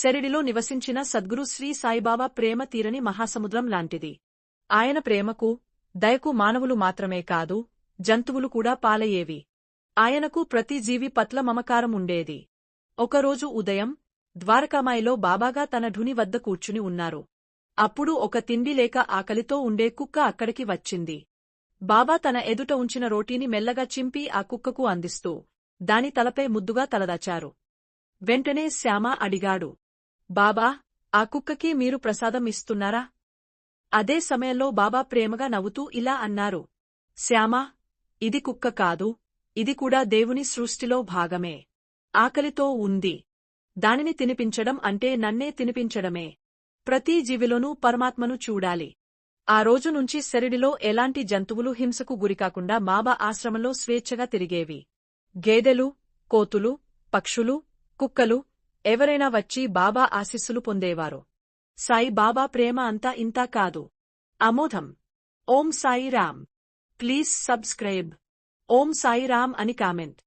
శరిడిలో నివసించిన సద్గురు శ్రీ సాయిబాబా ప్రేమ తీరని మహాసముద్రం లాంటిది. ఆయన ప్రేమకు దయకు మానవులు మాత్రమే కాదు జంతువులు కూడా పాలయ్యేవి. ఆయనకు ప్రతి జీవి పట్ల మమకారం ఉండేది. ఒకరోజు ఉదయం ద్వారకామాయిలో బాబాగా తన ఢుని వద్ద కూర్చుని ఉన్నారు. అప్పుడు ఒక తిండి లేక ఆకలితో ఉండే కుక్క అక్కడికి వచ్చింది. బాబా తన ఎదుట ఉంచిన రోటీని మెల్లగా చింపి ఆ కుక్కకు అందిస్తూ దాని తలపై ముద్దుగా తలదాచారు. వెంటనే శ్యామ అడిగాడు బాబా ఆ కుక్కకి మీరు ప్రసాదం ఇస్తున్నారా? అదే సమయంలో బాబా ప్రేమగా నవ్వుతూ ఇలా అన్నారు. శ్యామా ఇది కుక్క కాదు ఇది కూడా దేవుని సృష్టిలో భాగమే. ఆకలితో ఉంది. దానిని తినిపించడం అంటే నన్నే తినిపించడమే. ప్రతి జీవిలోనూ పరమాత్మను చూడాలి. ఆ రోజు నుంచి శరిడిలో ఎలాంటి జంతువులు హింసకు గురికాకుండా బాబా ఆశ్రమంలో స్వేచ్ఛగా తిరిగేవి. గేదెలు కోతులు పక్షులు కుక్కలు ఎవరైనా వచ్చి బాబా ఆశీస్సులు పొందేవారు. సాయి బాబా ప్రేమ అంతా ఇంతా కాదు. అమోఘం ఓం సాయి రామ్. Please subscribe. ఓం సాయి రామ్ అని కామెంట్.